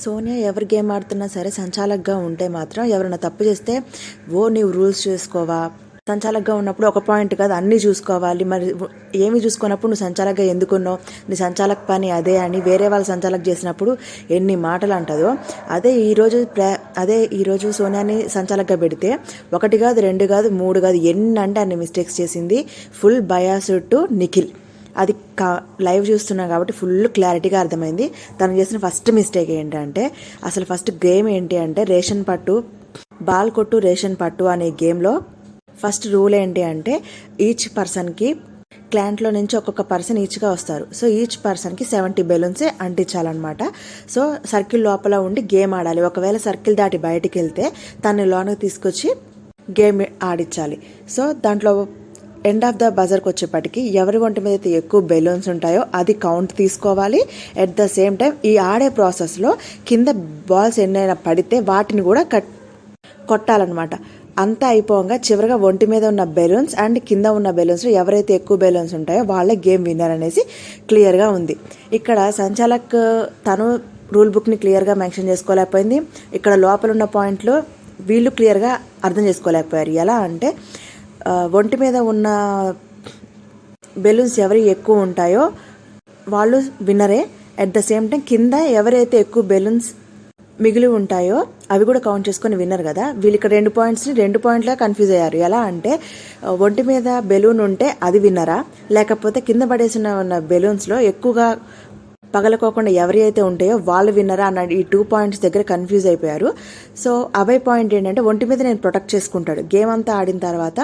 సోనియా ఎవరి గేమ్ ఆడుతున్నా సరే సంచాలకగా ఉంటే మాత్రం ఎవరైనా తప్పు చేస్తే ఓ నీవు రూల్స్ చూసుకోవా? సంచాలకగా ఉన్నప్పుడు ఒక పాయింట్ కాదు అన్నీ చూసుకోవాలి. మరి ఏమి చూసుకున్నప్పుడు నువ్వు సంచాలకగా ఎందుకున్నావు నీ సంచాలక పని అదే అని వేరే వాళ్ళు సంచాలక చేసినప్పుడు ఎన్ని మాటలు అంటదో అదే ఈరోజు ప్రా అదే ఈరోజు సోనియాని సంచాలకగా పెడితే ఒకటి కాదు రెండు కాదు మూడు కాదు ఎన్ని అంటే అన్ని మిస్టేక్స్ చేసింది. ఫుల్ బయాసు టు నిఖిల్ అది కా లైవ్ చూస్తున్నాం కాబట్టి ఫుల్ క్లారిటీగా అర్థమైంది. తను చేసిన ఫస్ట్ మిస్టేక్ ఏంటంటే అసలు ఫస్ట్ గేమ్ ఏంటి అంటే రేషన్ పట్టు బాల్ కొట్టు రేషన్ పట్టు అనే గేమ్లో ఫస్ట్ రూల్ ఏంటి అంటే ఈచ్ పర్సన్కి క్లాంట్లో నుంచి ఒక్కొక్క పర్సన్ ఈచ్గా వస్తారు. సో ఈచ్ పర్సన్కి సెవెంటీ బెలూన్సే అంటించాలన్నమాట. సో సర్కిల్ లోపల ఉండి గేమ్ ఆడాలి. ఒకవేళ సర్కిల్ దాటి బయటికి వెళ్తే తను లోనకి తీసుకొచ్చి గేమ్ ఆడించాలి సో దాంట్లో ఎండ్ ఆఫ్ ద బజర్కి వచ్చేప్పటికి ఎవరి ఒంటి మీద అయితే ఎక్కువ బెలూన్స్ ఉంటాయో అది కౌంట్ తీసుకోవాలి. ఎట్ ద సేమ్ టైం ఈ ఆడే ప్రాసెస్లో కింద బాల్స్ ఎన్నైనా పడితే వాటిని కూడా కట్ కొట్టాలన్నమాట. అంతా అయిపోగా చివరిగా ఒంటి మీద ఉన్న బెలూన్స్ అండ్ కింద ఉన్న బెలూన్స్ ఎవరైతే ఎక్కువ బెలూన్స్ ఉంటాయో వాళ్ళే గేమ్ విన్నర్ అనేసి క్లియర్గా ఉంది. ఇక్కడ సంచాలక్ తను రూల్ బుక్ని క్లియర్గా మెన్షన్ చేసుకోలేకపోయింది. ఇక్కడ లోపల ఉన్న పాయింట్లు వీళ్ళు క్లియర్గా అర్థం చేసుకోలేకపోయారు. ఎలా అంటే ఒంటి మీద ఉన్న బెలూన్స్ ఎవరి ఎక్కువ ఉంటాయో వాళ్ళు విన్నరే. అట్ ద సేమ్ టైం కింద ఎవరైతే ఎక్కువ బెలూన్స్ మిగిలి ఉంటాయో అవి కూడా కౌంట్ చేసుకొని విన్నర్ కదా. వీళ్ళు ఇక్కడ రెండు పాయింట్స్ని రెండు పాయింట్లా కన్ఫ్యూజ్ అయ్యారు. ఎలా అంటే ఒంటి మీద బెలూన్ ఉంటే అది విన్నరా? లేకపోతే కింద పడేసిన ఉన్న బెలూన్స్లో ఎక్కువగా పగలకోకుండా ఎవరి అయితే ఉంటాయో వాళ్ళు విన్నరా అన్న ఈ టూ పాయింట్స్ దగ్గర కన్ఫ్యూజ్ అయిపోయారు. సో అభయ్ పాయింట్ ఏంటంటే ఒంటి మీద నేను ప్రొటెక్ట్ చేసుకుంటాడు. గేమ్ అంతా ఆడిన తర్వాత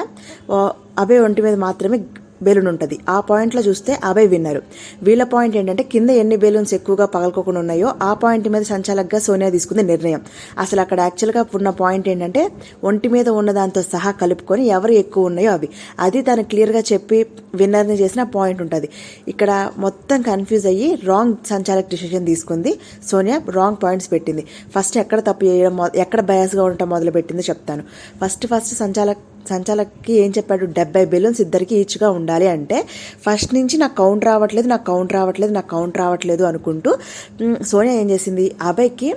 అభయ్ ఒంటి మీద మాత్రమే బెలూన్ ఉంటుంది ఆ పాయింట్లో చూస్తే అభయ్ విన్నరు. వీళ్ళ పాయింట్ ఏంటంటే కింద ఎన్ని బెలూన్స్ ఎక్కువగా పగలకోకుండా ఉన్నాయో ఆ పాయింట్ మీద సంచాలకుగా సోనియా తీసుకుంది నిర్ణయం. అసలు అక్కడ యాక్చువల్గా ఉన్న పాయింట్ ఏంటంటే ఒంటి మీద ఉన్న దాంతో సహా కలుపుకొని ఎవరు ఎక్కువ ఉన్నాయో అవి. అది తను క్లియర్గా చెప్పి విన్నర్ని చేసిన పాయింట్ ఉంటుంది. ఇక్కడ మొత్తం కన్ఫ్యూజ్ అయ్యి రాంగ్ సంచాలక డిసిషన్ తీసుకుంది సోనియా రాంగ్ పాయింట్స్ పెట్టింది. ఫస్ట్ ఎక్కడ తప్పు చేయడం మొ- ఎక్కడ బయాస్గా ఉండటం మొదలు పెట్టిందో చెప్తాను. ఫస్ట్ ఫస్ట్ సంచాలక్ సంచాలకి ఏం చెప్పాడు? డెబ్బై బెలూన్స్ ఇద్దరికి ఈచ్గా ఉండాలి అంటే ఫస్ట్ నుంచి నాకు కౌంట్ రావట్లేదు నాకు కౌంట్ రావట్లేదు నాకు కౌంట్ రావట్లేదు అనుకుంటూ సోనియా ఏం చేసింది? అబ్బాయికి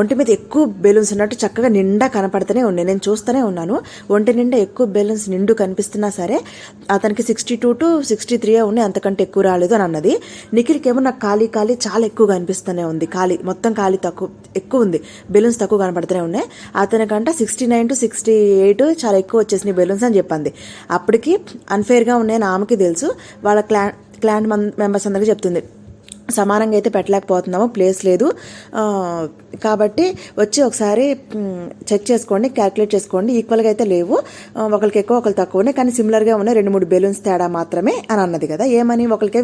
ఒంటి మీద ఎక్కువ బెలూన్స్ ఉన్నట్టు చక్కగా నిండా కనపడుతూనే ఉన్నాయి నేను చూస్తూనే ఉన్నాను. ఒంటి నిండా ఎక్కువ బెలూన్స్ నిండు కనిపిస్తున్నా సరే అతనికి sixty two to sixty three ఉన్నాయి అంతకంటే ఎక్కువ రాలేదు అని అన్నది. నిఖిల్కేమో నాకు ఖాళీ ఖాళీ చాలా ఎక్కువ కనిపిస్తూనే ఉంది. ఖాళీ మొత్తం ఖాళీ తక్కువ ఎక్కువ ఉంది. బెలూన్స్ తక్కువ కనపడుతూనే ఉన్నాయి. అతనికంట sixty nine to sixty eight చాలా ఎక్కువ వచ్చేసినాయి. బెలూన్స్ అని చెప్పింది. అప్పటికి అన్ఫేర్గా ఉన్నాయని ఆమెకి తెలుసు. వాళ్ళ క్లా క్లాన్ మెంబర్స్ అందరికీ చెప్తుంది. సమానంగా అయితే పెట్టలేకపోతున్నాము ప్లేస్ లేదు. కాబట్టి వచ్చి ఒకసారి చెక్ చేసుకోండి క్యాలిక్యులేట్ చేసుకోండి. ఈక్వల్గా అయితే లేవు. ఒకరికి ఎక్కువ ఒకరికి తక్కువ ఉన్నాయి. కానీ సిమిలర్గా ఉన్నాయి. రెండు మూడు బెలూన్స్ తేడా మాత్రమే అని అన్నది కదా. ఏమని? ఒకరికే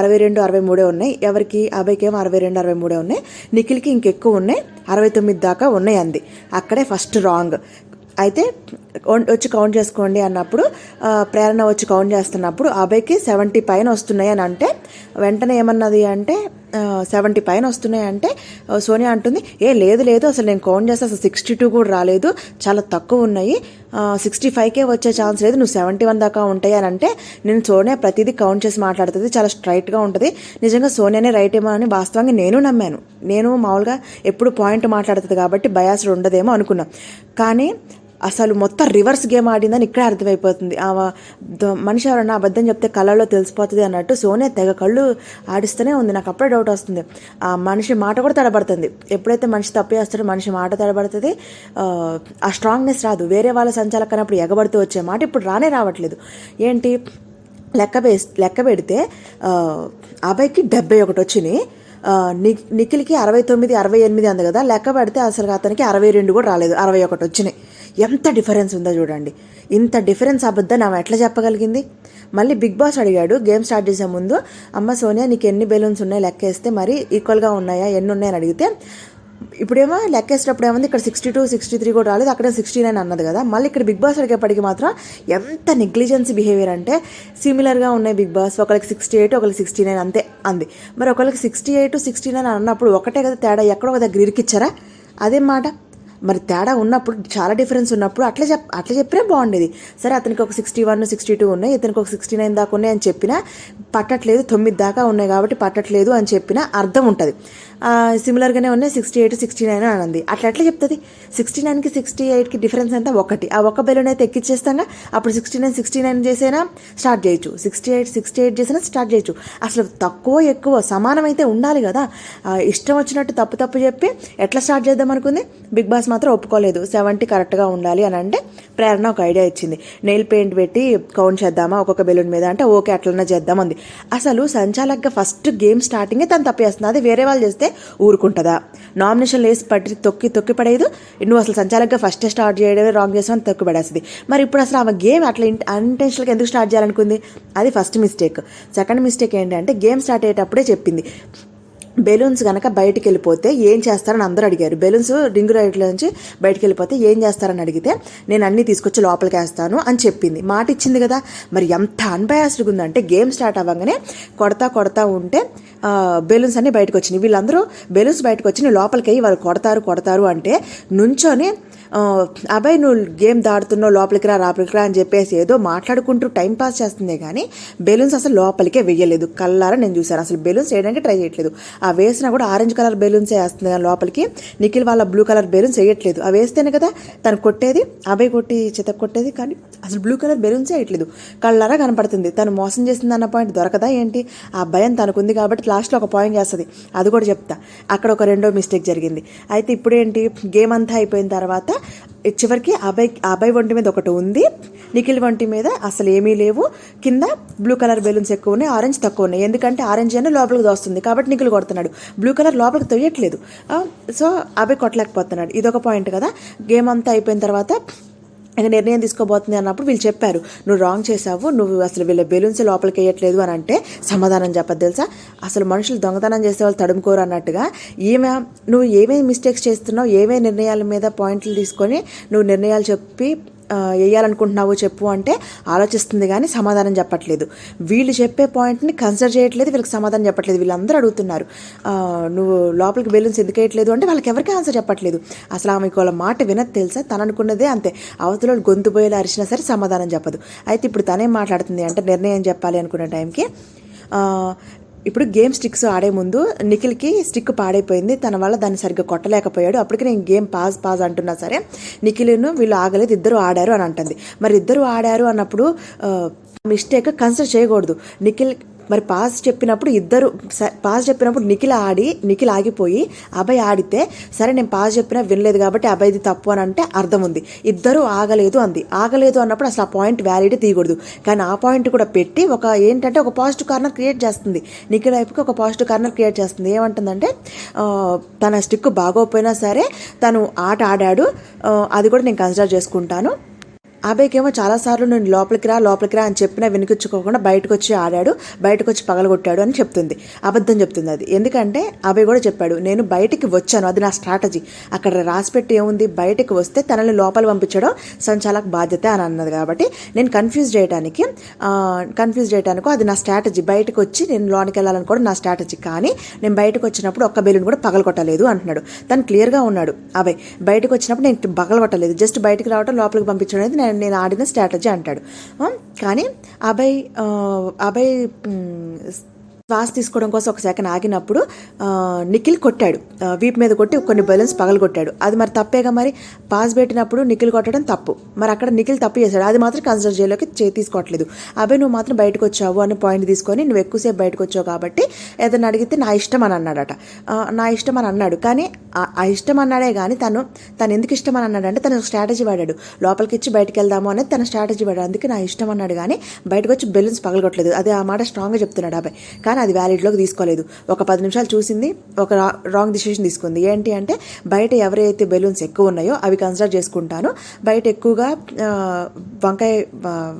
అరవై రెండు అరవై మూడే ఉన్నాయి. ఎవరికి? అబ్బాయికేమో అరవై రెండు అరవై మూడే ఉన్నాయి. నిఖిల్కి ఇంకెక్కువ ఉన్నాయి. అరవై తొమ్మిది దాకా ఉన్నాయి అంది. అక్కడే ఫస్ట్ రాంగ్ అయితే వచ్చి కౌంట్ చేసుకోండి అన్నప్పుడు ప్రేరణ వచ్చి కౌంట్ చేస్తున్నప్పుడు అబ్బాయికి సెవెంటీ పైన వస్తున్నాయి అని అంటే వెంటనే ఏమన్నది అంటే సెవెంటీ పైన వస్తున్నాయి అంటే సోనియా అంటుంది ఏ లేదు లేదు అసలు నేను కౌంట్ చేస్తే అసలు సిక్స్టీ టూ కూడా రాలేదు చాలా తక్కువ ఉన్నాయి సిక్స్టీ ఫైవ్కే వచ్చే ఛాన్స్ లేదు నువ్వు సెవెంటీ వన్ దాకా ఉంటాయి అని అంటే నేను సోనియా ప్రతిదీ కౌంట్ చేసి మాట్లాడుతుంది చాలా స్ట్రైట్గా ఉంటుంది నిజంగా సోనియానే రైట్ ఏమో అని వాస్తవంగా నేను నమ్మాను నేను మామూలుగా ఎప్పుడు పాయింట్ మాట్లాడుతుంది కాబట్టి బయాస్ ఉండదేమో అనుకున్నాను కానీ అసలు మొత్తం రివర్స్ గేమ్ ఆడిందని ఇక్కడే అర్థమైపోతుంది. ఆ మనిషి ఎవరన్నా అబద్ధం చెప్తే కళ్ళలో తెలిసిపోతుంది అన్నట్టు సోనియా తెగ కళ్ళు ఆడిస్తూనే ఉంది. నాకు అప్పుడే డౌట్ వస్తుంది. ఆ మనిషి మాట కూడా తడబడుతుంది. ఎప్పుడైతే మనిషి తప్పు చేస్తాడో మనిషి మాట తడబడుతుంది. ఆ, స్ట్రాంగ్నెస్ రాదు. వేరే వాళ్ళ సంచాలకనప్పుడు ఎగబడుతూ వచ్చే మాట ఇప్పుడు రానే రావట్లేదు. ఏంటి? లెక్క వేస్ లెక్క పెడితే అబ్బాయికి డెబ్బై ఒకటి వచ్చినాయి. నిఖిల్కి అరవై తొమ్మిది అరవై ఎనిమిది అంది కదా. లెక్క పెడితే అసలు అతనికి అరవై రెండు కూడా రాలేదు. అరవై ఒకటి వచ్చినాయి. ఎంత డిఫరెన్స్ ఉందో చూడండి. ఇంత డిఫరెన్స్ అబద్ధం ఆమె ఎట్లా చెప్పగలిగింది? మళ్ళీ బిగ్ బాస్ అడిగాడు గేమ్ స్టార్ట్ చేసే ముందు అమ్మ సోనియా నీకు ఎన్ని బెలూన్స్ ఉన్నాయి? లెక్క వేస్తే మరి ఈక్వల్గా ఉన్నాయా? ఎన్ని ఉన్నాయని అడిగితే ఇప్పుడేమో లెక్కేసేటప్పుడు ఏమంది? ఇక్కడ సిక్స్టీ టూ సిక్స్టీ త్రీ కూడా రాలేదు. అక్కడ సిక్స్టీ నైన్ అన్నది కదా. మళ్ళీ ఇక్కడ బిగ్ బాస్ అడిగేపటికి మాత్రం ఎంత నెగ్లిజెన్స్ బిహేవియర్ అంటే సిమిలర్గా ఉన్నాయి బిగ్ బాస్. ఒకరికి సిక్స్టీ ఎయిట్ ఒకరికి సిక్స్టీ నైన్ అంతే అంది. మరి ఒకరికి సిక్స్టీ ఎయిట్ సిక్స్టీ నైన్ అన్నప్పుడు ఒకటే కదా తేడా? ఎక్కడో ఒక దగ్గర ఇరికిచ్చారా? అదేం మాట. మరి తేడా ఉన్నప్పుడు చాలా డిఫరెన్స్ ఉన్నప్పుడు అట్లా చెప్ అట్లా చెప్పినా బాగుండేది. సరే అతనికి ఒక సిక్స్టీ వన్ సిక్స్టీ టూ ఉన్నాయి ఇతనికి ఒక సిక్స్టీ నైన్ దాకా ఉన్నాయి అని చెప్పినా పట్టట్లేదు తొమ్మిది దాకా ఉన్నాయి కాబట్టి పట్టట్లేదు అని చెప్పినా అర్థం ఉంటుంది. సిమిలర్గానే ఉన్నాయి సిక్స్టీ ఎయిట్ సిక్స్టీ నైన్ అని అంది. అట్లా ఎట్లా చెప్తుంది? సిక్స్టీ నైన్కి సిక్స్టీ ఎయిట్కి డిఫరెన్స్ అంతా ఒకటి. ఆ ఒక్క బెలూన్ అయితే ఎక్కిచ్చేస్తాగా అప్పుడు సిక్స్టీ నైన్ సిక్స్టీ నైన్ చేసినా స్టార్ట్ చేయొచ్చు. సిక్స్టీ ఎయిట్ సిక్స్టీ ఎయిట్ చేసినా స్టార్ట్ చేయొచ్చు. అసలు తక్కువ ఎక్కువ సమానం అయితే ఉండాలి కదా. ఇష్టం వచ్చినట్టు తప్పు తప్పు చెప్పి ఎట్లా స్టార్ట్ చేద్దాం అనుకుంది? బిగ్ బాస్ మాత్రం ఒప్పుకోలేదు. సెవెంటీ కరెక్ట్గా ఉండాలి అని అంటే ప్రేరణ ఒక ఐడియా ఇచ్చింది. నెయిల్ పెయింట్ పెట్టి కౌంట్ చేద్దామా? ఒక్కొక్క బెలూన్ మీద అంటే ఓకే అట్లనే చేద్దాం అంది. అసలు సంచాలక్గా ఫస్ట్ గేమ్ స్టార్టింగే తను తప్పేస్తుంది. అది వేరే వాళ్ళు చేస్తే ఊరుకుంటుందా? నామినేషన్ లేసి పట్టి తొక్కి తొక్కి పడేదు నువ్వు అసలు సంచాలక్గా ఫస్ట్ స్టార్ట్ చేయడమే రాంగ్ చేసావు తొక్కి పడేస్తుంది. మరి ఇప్పుడు అసలు ఆమె గేమ్ అట్లా అన్టెన్షన్గా ఎందుకు స్టార్ట్ చేయాలనుకుంది? అది ఫస్ట్ మిస్టేక్ సెకండ్ మిస్టేక్ ఏంటంటే గేమ్ స్టార్ట్ అయ్యేటప్పుడే చెప్పింది. బెలూన్స్ కనుక బయటికి వెళ్ళిపోతే ఏం చేస్తారని అందరూ అడిగారు. బెలూన్స్ రింగు రైట్లో నుంచి బయటికి వెళ్ళిపోతే ఏం చేస్తారని అడిగితే నేను అన్నీ తీసుకొచ్చి లోపలికి వేస్తాను అని చెప్పింది. మాట ఇచ్చింది కదా. మరి ఎంత అన్బయాస్డ్గా ఉందంటే గేమ్ స్టార్ట్ అవ్వగానే కొడతా కొడతా ఉంటే బెలూన్స్ అన్నీ బయటకు వచ్చినాయి వీళ్ళందరూ బెలూన్స్ బయటకు వచ్చి లోపలికి వెళ్ళి వాళ్ళు కొడతారు కొడతారు అంటే నుంచొని అబ్బాయి నువ్వు గేమ్ దాడుతున్నావు లోపలికి రా లోపలికి రా అని చెప్పేసి ఏదో మాట్లాడుకుంటూ టైం పాస్ చేస్తుందే కానీ బెలూన్స్ అసలు లోపలికే వెయ్యలేదు కల్లారా నేను చూశాను. అసలు బెలూన్స్ వేయడానికి ట్రై చేయట్లేదు. ఆ వేసినా కూడా ఆరెంజ్ కలర్ బెలూన్సే వేస్తుంది కానీ లోపలికి నిఖిల్ వాళ్ళ బ్లూ కలర్ బెలూన్స్ వేయట్లేదు. అవి వేస్తేనే కదా తను కొట్టేది అబ్బాయి కొట్టి చిత కొట్టేది కానీ అసలు బ్లూ కలర్ బెలూన్సే వేయట్లేదు. కళ్ళారా కనపడుతుంది. తను మోసం చేసింది అన్న పాయింట్ దొరకదా ఏంటి? ఆ భయం తనకుంది కాబట్టి లాస్ట్లో ఒక పాయింట్ చేస్తుంది. అది కూడా చెప్తా. అక్కడ ఒక రెండో మిస్టేక్ జరిగింది. అయితే ఇప్పుడు ఏంటి గేమ్ అంతా అయిపోయిన తర్వాత చివరికి అబ్బాయి అబ్బాయి ఒంటి మీద ఒకటి ఉంది. నిఖిల్ వంటి మీద అసలు ఏమీ లేవు. కింద బ్లూ కలర్ బెలూన్స్ ఎక్కువ ఉన్నాయి ఆరెంజ్ తక్కువ ఉన్నాయి. ఎందుకంటే ఆరెంజ్ అయినా లోపలికి దోస్తుంది. కాబట్టి నిఖిల్ కొడుతున్నాడు. బ్లూ కలర్ లోపలికి తొయ్యట్లేదు. సో అబ్బాయి కొట్టలేకపోతున్నాడు. ఇదొక పాయింట్ కదా. గేమ్ అంతా అయిపోయిన తర్వాత ఇంకా నిర్ణయం తీసుకోబోతుంది అన్నప్పుడు వీళ్ళు చెప్పారు నువ్వు రాంగ్ చేసావు నువ్వు అసలు వీళ్ళ బెలూన్స్ లోపలికి వేయట్లేదు అని అంటే సమాధానం చెప్పదు తెలుసా? అసలు మనుషులు దొంగతనం చేసే వాళ్ళు తడుముకోరు అన్నట్టుగా ఈమె నువ్వు ఏమేమి మిస్టేక్స్ చేస్తున్నావు ఏమేమి నిర్ణయాల మీద పాయింట్లు తీసుకొని నువ్వు నిర్ణయాలు చెప్పి వేయాలనుకుంటున్నావో చెప్పు అంటే ఆలోచిస్తుంది కానీ సమాధానం చెప్పట్లేదు. వీళ్ళు చెప్పే పాయింట్ని కన్సిడర్ చేయట్లేదు వీళ్ళకి సమాధానం చెప్పట్లేదు. వీళ్ళందరూ అడుగుతున్నారు. నువ్వు లోపలికి బెలూన్స్ ఎందుకు వేయట్లేదు అంటే వాళ్ళకి ఎవరికి ఆన్సర్ చెప్పట్లేదు. అసలు ఆమెకు వాళ్ళ మాట వినదు తెలుసా? తను అనుకున్నదే అంతే. అవతల గొంతు పోయేలా అరిచినా సరే సమాధానం చెప్పదు. అయితే ఇప్పుడు తనేం మాట్లాడుతుంది అంటే నిర్ణయం చెప్పాలి అనుకునే టైంకి ఇప్పుడు గేమ్ స్టిక్స్ ఆడే ముందు నిఖిల్కి స్టిక్ పాడైపోయింది. తన వల్ల దాన్ని సరిగ్గా కొట్టలేకపోయాడు. అప్పటికి నేను గేమ్ పాజ్ పాజ్ అంటున్నా సరే? నిఖిల్ను వీళ్ళు ఆగలేదు ఇద్దరు ఆడారు అని అంటుంది. మరి ఇద్దరు ఆడారు అన్నప్పుడు మిస్టేక్ కన్సిడర్ చేయకూడదు. నిఖిల్ మరి పాస్ చెప్పినప్పుడు ఇద్దరు పాస్ చెప్పినప్పుడు నిఖిల్ ఆడి నిఖిల్ ఆగిపోయి అభయ్ ఆడితే సరే నేను పాస్ చెప్పినా వినలేదు కాబట్టి అభయ్ది తప్పు అని అంటే అర్థం ఉంది. ఇద్దరు ఆగలేదు అంది. ఆగలేదు అన్నప్పుడు అసలు ఆ పాయింట్ వ్యాలిడ్ తీయకూడదు. కానీ ఆ పాయింట్ కూడా పెట్టి ఒక ఏంటంటే ఒక పాజిటివ్ కార్నర్ క్రియేట్ చేస్తుంది. నిఖిల్ వైపుకి ఒక పాజిటివ్ కార్నర్ క్రియేట్ చేస్తుంది. ఏమంటుందంటే తన స్టిక్ బాగోపోయినా సరే తను ఆట ఆడాడు. అది కూడా నేను కన్సిడర్ చేసుకుంటాను. అబ్బాయికేమో చాలాసార్లు నేను లోపలికి రా లోపలికి రా అని చెప్పినా వినిపించుకోకుండా బయటకు వచ్చి ఆడాడు బయటకు వచ్చి పగలగొట్టాడు అని చెప్తుంది. అబద్ధం చెప్తుంది అది. ఎందుకంటే అభయ్ కూడా చెప్పాడు నేను బయటికి వచ్చాను అది నా స్ట్రాటజీ. అక్కడ రాసిపెట్టి ఏముంది? బయటకు వస్తే తనని లోపల పంపించడం సంచాలక బాధ్యత అని అన్నది కాబట్టి నేను కన్ఫ్యూజ్ చేయడానికి కన్ఫ్యూజ్ చేయడానికి అది నా స్ట్రాటజీ. బయటకు వచ్చి నేను లోనికి వెళ్ళాలని కూడా నా స్ట్రాటజీ. కానీ నేను బయటకు వచ్చినప్పుడు ఒక్క బెలూన్ కూడా పగలగొట్టలేదు అంటున్నాడు. తను క్లియర్గా ఉన్నాడు. అభయ్ బయటకు వచ్చినప్పుడు నేను పగలగొట్టలేదు జస్ట్ బయటకు రావడం లోపలికి పంపించడం అనేది నేను నేను ఆడిన స్ట్రాటజీ అంటాడు. కానీ అభయ్ అభయ్ శ్వాస తీసుకోవడం కోసం ఒక సెకండ్ ఆగినప్పుడు నిఖిల్ కొట్టాడు. వీపు మీద కొట్టి కొన్ని బెలూన్స్ పగలు కొట్టాడు అది మరి తప్పేగా మరి? పాస్ పెట్టినప్పుడు నిఖిల్ కొట్టడం తప్పు. మరి అక్కడ నిఖిల్ తప్పు చేశాడు. అది మాత్రం కన్సిడర్ చేయలోకి చే తీసుకోవట్లేదు. అబ్బాయి నువ్వు మాత్రం బయటకు వచ్చావు అని పాయింట్ తీసుకొని నువ్వు ఎక్కువసేపు బయటకు వచ్చావు కాబట్టి ఏదైనా అడిగితే నా ఇష్టం అని అన్నాడట. నా ఇష్టం అని అన్నాడు. కానీ ఇష్టం అన్నాడే కానీ తను తను ఎందుకు ఇష్టం అని అన్నాడు అంటే తను స్ట్రాటజీ వాడాడు. లోపలికి ఇచ్చి బయటకు వెళ్దాము అనేది తన స్ట్రాటజీ వాడాడు. అందుకే నా ఇష్టం అన్నాడు కానీ బయటకు వచ్చి బెలూన్స్ పగలగొట్టలేదు. అది ఆ మాట స్ట్రాంగ్గా చెప్తున్నాడు అబ్బాయి. కానీ అది వ్యాలిడ్లోకి తీసుకోలేదు. ఒక పది నిమిషాలు చూసింది ఒక రా- రాంగ్ డిసిషన్ తీసుకుంది. ఏంటి అంటే బయట ఎవరైతే బెలూన్స్ ఎక్కువ ఉన్నాయో అవి కన్సిడర్ చేసుకుంటాను. బయట ఎక్కువగా వంకాయ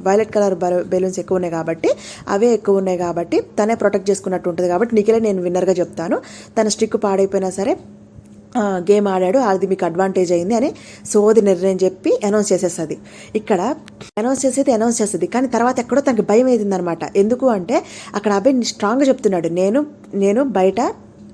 వైలెట్ కలర్ బెలూన్స్ ఎక్కువ ఉన్నాయి కాబట్టి అవే ఎక్కువ ఉన్నాయి కాబట్టి తనే ప్రొటెక్ట్ చేసుకున్నట్టు ఉంటుంది కాబట్టి నీకులే నేను విన్నర్గా చెప్తాను. తన స్టిక్ పాడైపోయినా సరే గేమ్ ఆడాడు. అది మీకు అడ్వాంటేజ్ అయింది అని సోది నిర్ణయం చెప్పి అనౌన్స్ చేసేస్తుంది. ఇక్కడ అనౌన్స్ చేసేది అనౌన్స్ చేస్తుంది. కానీ తర్వాత ఎక్కడో తనకి భయం అయిందనమాట ఎందుకు అంటే అక్కడ అబ్బాయి స్ట్రాంగ్గా చెప్తున్నాడు. నేను నేను బయట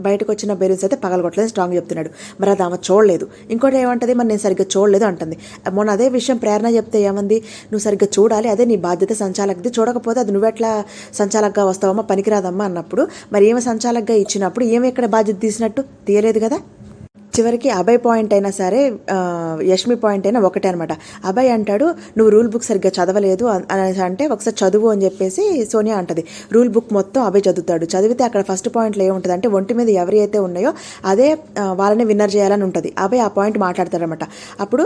బయటకు వచ్చిన బెలూన్స్ అయితే పగలగొట్టలేదు స్ట్రాంగ్ చెప్తున్నాడు. మరి అది ఆమె చూడలేదు. ఇంకోటి ఏమంటది? మరి నేను సరిగ్గా చూడలేదు అంటుంది. మొన్న అదే విషయం ప్రేరణ చెప్తే ఏమంది? నువ్వు సరిగ్గా చూడాలి. అదే నీ బాధ్యత సంచాలకది. చూడకపోతే అది నువ్వెట్లా సంచాలకగా వస్తావమ్మా? పనికిరాదమ్మా అన్నప్పుడు. మరి ఏమి సంచాలకగా ఇచ్చినప్పుడు ఏమి ఇక్కడ బాధ్యత తీసినట్టు? తీయలేదు కదా? చివరికి అభయ్ పాయింట్ అయినా సరే యష్మి పాయింట్ అయినా ఒకటే అనమాట అభయ్ అంటాడు నువ్వు రూల్ బుక్ సరిగ్గా చదవలేదు అని అంటే ఒకసారి చదువు అని చెప్పేసి సోనియా అంటది. రూల్ బుక్ మొత్తం అభయ్ చదువుతాడు. చదివితే అక్కడ ఫస్ట్ పాయింట్లో ఏముంటుంది అంటే ఒంటి మీద ఎవరి అయితే ఉన్నాయో అదే వాళ్ళని విన్నర్ చేయాలని ఉంటుంది. అభయ్ ఆ పాయింట్ మాట్లాడతాడనమాట అప్పుడు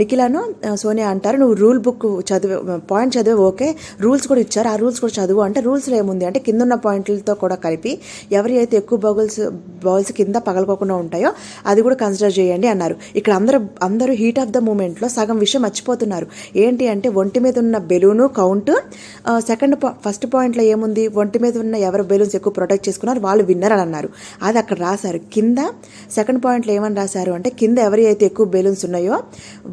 నిఖిలను సోనియా అంటారు నువ్వు రూల్ బుక్ చదివి పాయింట్ చదివి ఓకే రూల్స్ కూడా ఇచ్చారు ఆ రూల్స్ కూడా చదువు అంటే రూల్స్లో ఏముంది? అంటే కింద ఉన్న పాయింట్లతో కూడా కలిపి ఎవరి అయితే ఎక్కువ బౌల్స్ బౌల్స్ కింద పగలకోకుండా ఉంటాయో అది అది కూడా కన్సిడర్ చేయండి అన్నారు. ఇక్కడ అందరూ అందరూ హీట్ ఆఫ్ ద మూమెంట్లో సగం విషయం మర్చిపోతున్నారు. ఏంటి అంటే ఒంటి మీద ఉన్న బెలూను కౌంట్ సెకండ్ ఫస్ట్ పాయింట్లో ఏముంది? ఒంటి మీద ఉన్న ఎవరు బెలూన్స్ ఎక్కువ ప్రొటెక్ట్ చేసుకున్నారు? వాళ్ళు విన్నర్ అని అన్నారు. అది అక్కడ రాశారు. కింద సెకండ్ పాయింట్లో ఏమని రాశారు అంటే కింద ఎవరి అయితే ఎక్కువ బెలూన్స్ ఉన్నాయో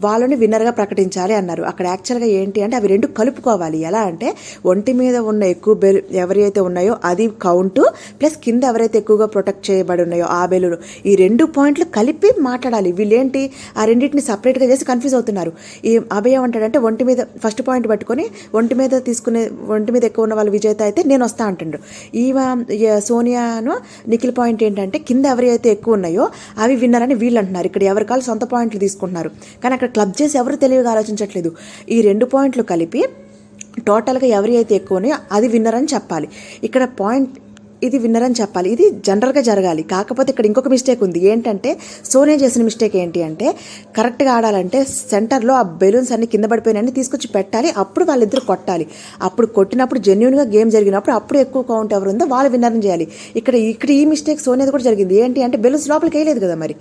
వాళ్ళని విన్నర్గా ప్రకటించాలి అన్నారు. అక్కడ యాక్చువల్గా ఏంటి అంటే అవి రెండు కలుపుకోవాలి. ఎలా అంటే ఒంటి మీద ఉన్న ఎక్కువ బెలు ఎవరైతే ఉన్నాయో అది కౌంటు ప్లస్ కింద ఎవరైతే ఎక్కువగా ప్రొటెక్ట్ చేయబడి ఉన్నాయో ఆ బెలూన్. ఈ రెండు పాయింట్లు కలిపి మాట్లాడాలి. వీళ్ళేంటి? ఆ రెండింటిని సపరేట్గా చేసి కన్ఫ్యూజ్ అవుతున్నారు. ఈ అభయం అంటాడంటే ఒంటి మీద ఫస్ట్ పాయింట్ పట్టుకొని ఒంటి మీద తీసుకునే ఒంటి మీద ఎక్కువ ఉన్న వాళ్ళు విజేత అయితే నేను వస్తా అంటుండ్రు ఈ సోనియాను నిఖిల్ పాయింట్ ఏంటంటే కింద ఎవరైతే ఎక్కువ ఉన్నాయో అవి విన్నారని వీళ్ళు అంటున్నారు. ఇక్కడ ఎవరి కాళ్ళు సొంత పాయింట్లు తీసుకుంటున్నారు. కానీ అక్కడ క్లబ్ చేసి ఎవరు తెలివిగా ఆలోచించట్లేదు. ఈ రెండు పాయింట్లు కలిపి టోటల్గా ఎవరి అయితే ఎక్కువనో అది విన్నర్ అని చెప్పాలి. ఇక్కడ పాయింట్ ఇది విన్నర్ అని చెప్పాలి. ఇది జనరల్గా జరగాలి. కాకపోతే ఇక్కడ ఇంకొక మిస్టేక్ ఉంది. ఏంటంటే సోనియా చేసిన మిస్టేక్ ఏంటి అంటే కరెక్ట్గా ఆడాలంటే సెంటర్లో ఆ బెలూన్స్ అన్ని కింద పడిపోయినాయని తీసుకొచ్చి పెట్టాలి. అప్పుడు వాళ్ళిద్దరు కొట్టాలి. అప్పుడు కొట్టినప్పుడు జెన్యున్గా గేమ్ జరిగినప్పుడు అప్పుడు ఎక్కువ కౌంట్ ఎవరు ఉందో వాళ్ళు విన్నర్ని చేయాలి. ఇక్కడ ఇక్కడ ఈ మిస్టేక్ సోనియాది కూడా జరిగింది. ఏంటి అంటే బెలూన్స్ లోపలికి వేయలేదు కదా మరి.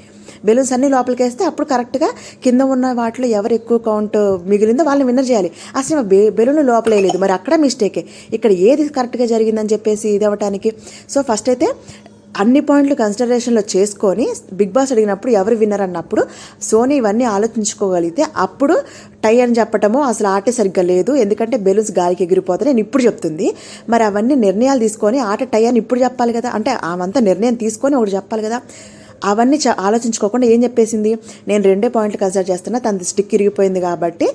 బెలూన్స్ అన్ని లోపలికి వేస్తే అప్పుడు కరెక్ట్గా కింద ఉన్న వాటిలో ఎవరు ఎక్కువ కౌంట్ మిగిలిందో వాళ్ళని విన్నర్ చేయాలి. అసలు బె బెలూన్ లోపల మరి అక్కడ మిస్టేకే. ఇక్కడ ఏది కరెక్ట్గా జరిగిందని చెప్పేసి ఇది అవ్వటానికి సో ఫస్ట్ అయితే అన్ని పాయింట్లు కన్సిడరేషన్లో చేసుకొని బిగ్ బాస్ అడిగినప్పుడు ఎవరు విన్నర్ అన్నప్పుడు సోనీ ఇవన్నీ ఆలోచించుకోగలిగితే అప్పుడు టై అని చెప్పటము అసలు ఆటే సరిగ్గా లేదు. ఎందుకంటే బెలూన్స్ గాలికి ఎగిరిపోతాయి. నేను ఇప్పుడు చెప్తుంది. మరి అవన్నీ నిర్ణయాలు తీసుకొని ఆట టై అని ఇప్పుడు చెప్పాలి కదా. అంటే ఆమంతా నిర్ణయం తీసుకొని ఒకటి చెప్పాలి కదా. అవన్నీ చ- ఆలోచించుకోకుండా ఏం చెప్పేసింది? నేను రెండే పాయింట్లు కన్సిడర్ చేస్తున్నా తన స్టిక్ ఇరిగిపోయింది కాబట్టి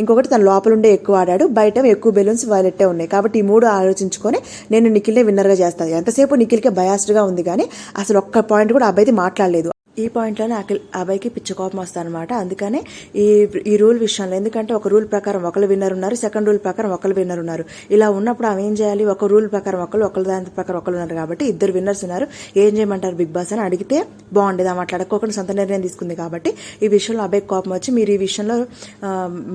ఇంకొకటి తన లోపల ఉండే ఎక్కువ ఆడాడు బయట ఎక్కువ బెలూన్స్ వైలెట్టే ఉన్నాయి కాబట్టి ఈ మూడు ఆలోచించుకొని నేను నిఖిల్నే విన్నర్గా చేస్తాను ఎంతసేపు నిఖిల్కే బయాస్డ్గా ఉంది కానీ అసలు ఒక్క పాయింట్ కూడా అబ్బాయి మాట్లాడలేదు. ఈ పాయింట్లోనే అఖిల్ అభయ్కి పిచ్చి కోపం వస్తానమాట అందుకనే ఈ ఈ రూల్ విషయంలో ఎందుకంటే ఒక రూల్ ప్రకారం ఒకరు విన్నర్ ఉన్నారు సెకండ్ రూల్ ప్రకారం ఒకరు విన్నర్ ఉన్నారు. ఇలా ఉన్నప్పుడు ఆమె ఏం చేయాలి? ఒక రూల్ ప్రకారం ఒకరు ఒకరు దాని ప్రకారం ఒకరు ఉన్నారు కాబట్టి ఇద్దరు విన్నర్స్ ఉన్నారు. ఏం చేయమంటారు బిగ్ బాస్ అని అడిగితే బాగుండేది ఆ మాట్లాడుకోకుండా సొంత నిర్ణయం తీసుకుంది కాబట్టి. ఈ విషయంలో అబ్బాయికి కోపం వచ్చి మీరు ఈ విషయంలో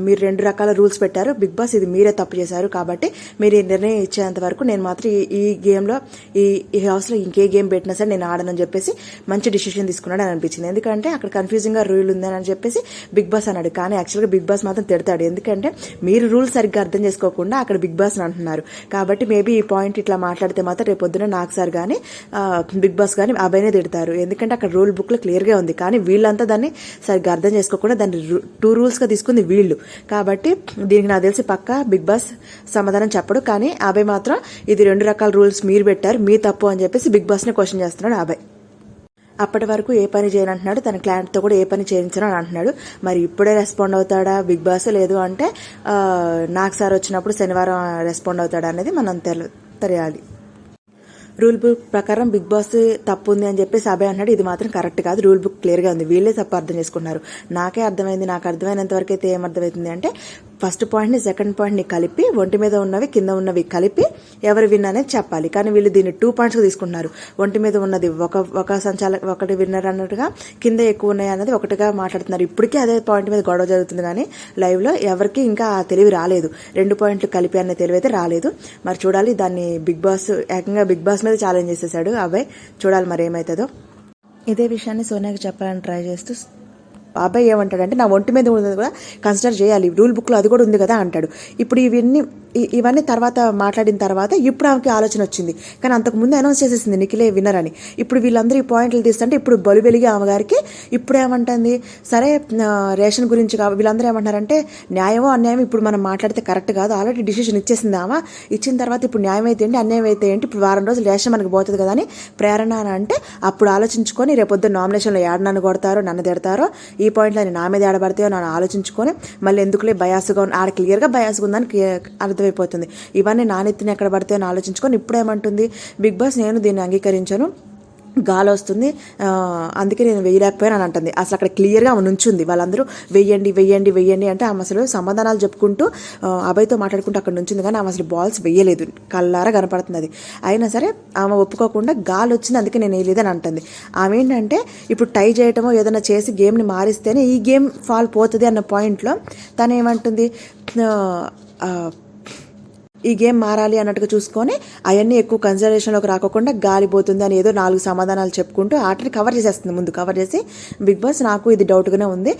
మీరు రెండు రకాల రూల్స్ పెట్టారు. బిగ్ బాస్ ఇది మీరే తప్పు చేశారు కాబట్టి మీరు ఈ నిర్ణయం ఇచ్చేంత వరకు నేను మాత్రం ఈ ఈ గేమ్లో ఈ ఈ హౌస్లో ఇంకే గేమ్ పెట్టినా సరే నేను ఆడనని చెప్పేసి మంచి డిసిషన్ తీసుకున్నాడు అనిపించింది. ఎందుకంటే అక్కడ కన్ఫ్యూజింగ్గా రూల్ ఉందని అని చెప్పేసి బిగ్ బాస్ అన్నాడు. కానీ యాక్చువల్గా బిగ్ బాస్ మాత్రం తిడతాడు. ఎందుకంటే మీరు రూల్ సరిగ్గా అర్థం చేసుకోకుండా అక్కడ బిగ్ బాస్ అంటున్నారు. కాబట్టి మేబీ ఈ పాయింట్ ఇట్లా మాట్లాడితే మాత్రం రేపు పొద్దున నాకు సార్ కానీ బిగ్ బాస్ కానీ అబ్బాయినే తిడతారు. ఎందుకంటే అక్కడ రూల్ బుక్లో క్లియర్గా ఉంది. కానీ వీళ్ళంతా దాన్ని సరిగ్గా అర్థం చేసుకోకుండా దాన్ని టూ రూల్స్గా తీసుకుంది వీళ్ళు. కాబట్టి దీనికి నాకు తెలిసి పక్క బిగ్ బాస్ సమాధానం చెప్పడు. కానీ అబ్బాయి మాత్రం ఇది రెండు రకాల రూల్స్ మీరు పెట్టారు. మీ తప్పు అని చెప్పేసి బిగ్ బాస్ని క్వశ్చన్ చేస్తున్నాడు అబ్బాయి అప్పటి వరకు ఏ పని చేయను అంటున్నాడు. తన క్లయింట్తో కూడా ఏ పని చేయించను అని అంటున్నాడు. మరి ఇప్పుడే రెస్పాండ్ అవుతాడా? బిగ్ బాస్ లేదు అంటే నాకు సార్ వచ్చినప్పుడు శనివారం రెస్పాండ్ అవుతాడా అనేది మనం తెలు తెలియాలి. రూల్ బుక్ ప్రకారం బిగ్ బాస్ తప్పు ఉంది అని చెప్పేసి అభయ్ అన్నాడు ఇది మాత్రం కరెక్ట్ కాదు. రూల్ బుక్ క్లియర్గా ఉంది. వీళ్ళే తప్పు అర్థం చేసుకున్నారు నాకే అర్థమైంది. నాకు అర్థమైనంత వరకు అయితే ఏం అంటే ఫస్ట్ పాయింట్ని సెకండ్ పాయింట్ని కలిపి ఒంటి మీద ఉన్నవి కింద ఉన్నవి కలిపి ఎవరు విన్ అనేది చెప్పాలి. కానీ వీళ్ళు దీన్ని టూ పాయింట్స్గా తీసుకుంటున్నారు. ఒంటి మీద ఉన్నది ఒక ఒక సంచాలక ఒకటి విన్నర్ అన్నట్టుగా కింద ఎక్కువ ఉన్నాయి అన్నది ఒకటిగా మాట్లాడుతున్నారు. ఇప్పటికీ అదే పాయింట్ మీద గొడవ జరుగుతుంది కానీ లైవ్లో ఎవరికి ఇంకా ఆ తెలివి రాలేదు. రెండు పాయింట్లు కలిపి అనే తెలివి అయితే రాలేదు. మరి చూడాలి దాన్ని బిగ్ బాస్ ఏకంగా బిగ్ బాస్ మీద ఛాలెంజ్ చేసేసాడు అబ్బాయి చూడాలి మరి ఏమవుతుందో ఇదే విషయాన్ని సోనియాకి చెప్పాలని ట్రై చేస్తూ అబ్బాయి ఏమంటాడంటే నా ఒంటి మీద ఉన్నది కూడా కన్సిడర్ చేయాలి. రూల్ బుక్లో అది కూడా ఉంది కదా అంటాడు. ఇప్పుడు ఇవన్నీ ఇవన్నీ తర్వాత మాట్లాడిన తర్వాత ఇప్పుడు ఆమెకి ఆలోచన వచ్చింది. కానీ అంతకు ముందు అనౌన్స్ చేసేసింది నిఖిలే విన్నర్ అని. ఇప్పుడు వీళ్ళందరూ ఈ పాయింట్లు తీస్తుంటే ఇప్పుడు బలు వెలిగి ఆమె గారికి ఇప్పుడు ఏమంటుంది? సరే రేషన్ గురించి కా వీళ్ళందరూ ఏమంటున్నారంటే న్యాయమో అన్యాయం ఇప్పుడు మనం మాట్లాడితే కరెక్ట్ కాదు. ఆల్రెడీ డిసిషన్ ఇచ్చేసింది ఆమె. ఇచ్చిన తర్వాత ఇప్పుడు న్యాయం అయితే ఏంటి అన్యాయం అయితే ఏంటి ఇప్పుడు వారం రోజులు రేషన్ మనకు పోతుంది కదా అని ప్రేరణ అని అంటే అప్పుడు ఆలోచించుకొని రేపొద్దు నామినేషన్లో ఏడ నన్ను కొడతారో నన్ను తిడతారో ఈ పాయింట్లో నా మీద ఏడబడతాయో నన్ను ఆలోచించుకొని మళ్ళీ ఎందుకులే బయాస్గా ఆడ క్లియర్గా బయాస్గా ఉందని అర్థం అర్థమైపోతుంది. ఇవన్నీ నా ఎక్కడ పడితే అని ఆలోచించుకొని ఇప్పుడు ఏమంటుంది? బిగ్ బాస్ నేను దీన్ని అంగీకరించను. గాలి వస్తుంది. అందుకే నేను వేయలేకపోయాను అని అంటుంది. అసలు అక్కడ క్లియర్గా ఆమె నుంచింది. వాళ్ళందరూ వెయ్యండి వెయ్యండి వెయ్యండి అంటే ఆమె అసలు సమాధానాలు చెప్పుకుంటూ ఆ, అభయ్తో మాట్లాడుకుంటూ అక్కడ నుంచింది. కానీ ఆమె అసలు బాల్స్ వేయలేదు. కల్లారా కనపడుతుంది అది అయినా సరే ఆమె ఒప్పుకోకుండా గాలి వచ్చింది. అందుకే నేను వేయలేదని అంటుంది. ఆమె ఏంటంటే ఇప్పుడు టై చేయటమో ఏదైనా చేసి గేమ్ని మారిస్తేనే ఈ గేమ్ ఫాల్ పోతుంది అన్న పాయింట్లో తను ఏమంటుంది? ఈ గేమ్ మారాలి అన్నట్టుగా చూసుకొని అవన్నీ ఎక్కువ కన్సిడరేషన్లోకి రాకుండా గాలిపోతుంది అని ఏదో నాలుగు సమాధానాలు చెప్పుకుంటూ ఆటని కవర్ చేసేస్తుంది ముందు కవర్ చేసి. బిగ్ బాస్ నాకు ఇది డౌట్గానే ఉంది.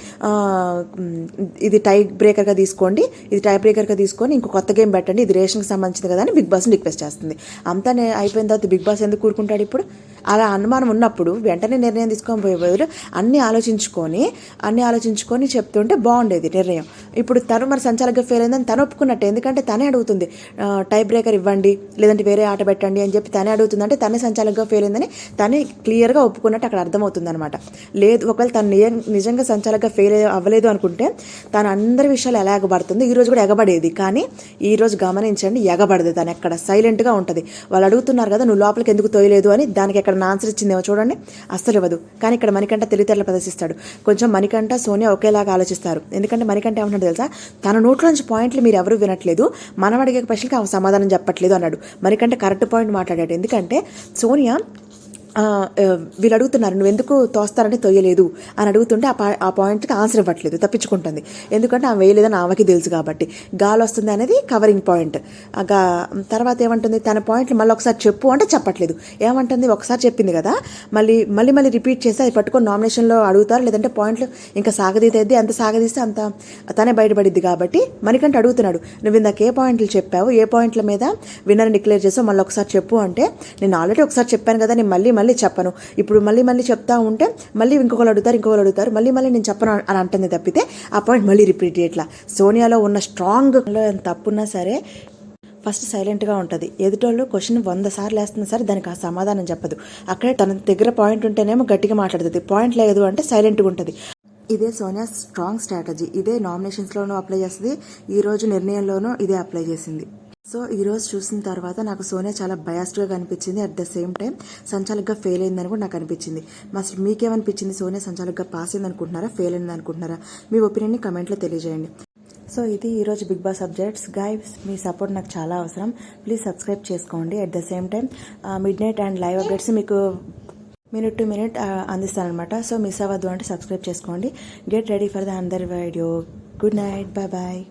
ఇది టై బ్రేకర్గా తీసుకోండి. ఇది టై బ్రేకర్గా తీసుకొని ఇంకో కొత్త గేమ్ పెట్టండి. ఇది రేషన్కి సంబంధించింది కదా అని బిగ్ బాస్ని రిక్వెస్ట్ చేస్తుంది. అంతా అయిపోయిన తర్వాత బిగ్ బాస్ ఎందుకు కూరుకుంటాడు ఇప్పుడు? అలా అనుమానం ఉన్నప్పుడు వెంటనే నిర్ణయం తీసుకొని పోయే బదులు అన్నీ ఆలోచించుకొని అన్నీ ఆలోచించుకొని చెప్తుంటే బాగుండేది నిర్ణయం. ఇప్పుడు తను మరి సంచాలకుగా ఫెయిల్ అయిందని తను ఒప్పుకున్నట్టే. ఎందుకంటే తనే అడుగుతుంది టై బ్రేకర్ ఇవ్వండి లేదంటే వేరే ఆట పెట్టండి అని చెప్పి తనే అడుగుతుంది అంటే తనే సంచాలకుగా ఫెయిల్ అయిందని తనే క్లియర్గా ఒప్పుకున్నట్టు అక్కడ అర్థమవుతుంది అనమాట లేదు ఒకవేళ తను నిజం- నిజంగా సంచాలకుగా ఫెయిల్ అవ్వలేదు అనుకుంటే తను అందరి విషయాలు ఎలా ఎగబడుతుంది ఈరోజు కూడా ఎగబడేది. కానీ ఈరోజు గమనించండి ఎగబడదు తను ఎక్కడ. సైలెంట్గా ఉంటుంది. వాళ్ళు అడుగుతున్నారు కదా నువ్వు లోపలికి ఎందుకు తోయలేదు అని దానికి ఎక్కడ ఆన్సర్ ఇచ్చిందేమో చూడండి. అస్సలు ఇవ్వదు. కానీ ఇక్కడ మణికంఠ తెలివితేటలు ప్రదర్శిస్తాడు. కొంచెం మణికంఠ సోనియా ఒకేలాగా ఆలోచిస్తారు. ఎందుకంటే మణికంఠ ఏమంటాడు తెలుసా? తన నోట్లో నుంచి పాయింట్లు మీరు ఎవరు వినట్లేదు. మనం అడిగే ప్రశ్నకి ఆమె సమాధానం చెప్పట్లేదు అన్నాడు. మణికంఠ కరెక్ట్ పాయింట్ మాట్లాడాడు. ఎందుకంటే సోనియా వీళ్ళు అడుగుతున్నారు నువ్వు ఎందుకు తోస్తారని తొయ్యలేదు? అని అడుగుతుంటే ఆ ఆ పాయింట్కి ఆన్సర్ ఇవ్వట్లేదు తప్పించుకుంటుంది. ఎందుకంటే ఆమె వేయలేదని ఆమెకి తెలుసు కాబట్టి. గాలి వస్తుంది అనేది కవరింగ్ పాయింట్గా తర్వాత ఏమంటుంది తన పాయింట్లు మళ్ళీ ఒకసారి చెప్పు అంటే చెప్పట్లేదు. ఏమంటుంది ఒకసారి చెప్పింది కదా మళ్ళీ మళ్ళీ మళ్ళీ రిపీట్ చేసి అది పట్టుకొని నామినేషన్లో అడుగుతారు? లేదంటే పాయింట్లు ఇంకా సాగదీతేది అంత సాగదీస్తే అంత తనే బయటపడిద్ది కాబట్టి మనకంటే అడుగుతున్నాడు నువ్వు ఇందాక ఏ పాయింట్లు చెప్పావు? ఏ పాయింట్ల మీద విన్నర్ డిక్లేర్ చేసావు? మళ్ళీ ఒకసారి చెప్పు అంటే నేను ఆల్రెడీ ఒకసారి చెప్పాను కదా నేను మళ్ళీ మళ్ళీ మళ్ళీ చెప్పను. ఇప్పుడు మళ్ళీ మళ్ళీ చెప్తా ఉంటే మళ్ళీ ఇంకొకరు అడుగుతారు ఇంకొకరు అడుగుతారు. మళ్ళీ మళ్ళీ నేను చెప్పను అని అంటుంది తప్పితే ఆ పాయింట్ మళ్ళీ రిపీట్ చేయట్లా. సోనియాలో ఉన్న స్ట్రాంగ్ తప్పున్నా సరే ఫస్ట్ సైలెంట్గా ఉంటుంది. ఎదుటోళ్ళు క్వశ్చన్ వంద సార్లు వేస్తున్నా సరే దానికి ఆ సమాధానం చెప్పదు. అక్కడే తన దగ్గర పాయింట్ ఉంటేనేమో గట్టిగా మాట్లాడుతుంది. పాయింట్ లేదు అంటే సైలెంట్గా ఉంటుంది. ఇదే సోనియా స్ట్రాంగ్ స్ట్రాటజీ ఇదే నామినేషన్స్లోనూ అప్లై చేస్తుంది. ఈరోజు నిర్ణయంలోనూ ఇదే అప్లై చేసింది. సో ఈ రోజు చూసిన తర్వాత నాకు సోనియా చాలా బయాస్డ్గా కనిపించింది. అట్ ద సేమ్ టైం సంచాలకుగా ఫెయిల్ అయిందని కూడా నాకు అనిపించింది. అసలు మీకేమనిపించింది సోనియా? సంచాలకుగా పాస్ అయింది అనుకుంటున్నారా ఫెయిల్ అయింది అనుకుంటున్నారా మీ ఒపీనియన్ని కమెంట్లో తెలియజేయండి. సో ఇది ఈరోజు బిగ్ బాస్ సబ్జెక్ట్స్ గైస్ మీ సపోర్ట్ నాకు చాలా అవసరం. ప్లీజ్ సబ్స్క్రైబ్ చేసుకోండి. At the same time midnight and live updates మీకు మినిట్ టు మినిట్ అందిస్తానమాట సో మిస్ అవ్వద్దు అంటే సబ్స్క్రైబ్ చేసుకోండి. Get ready for the another video good night bye bye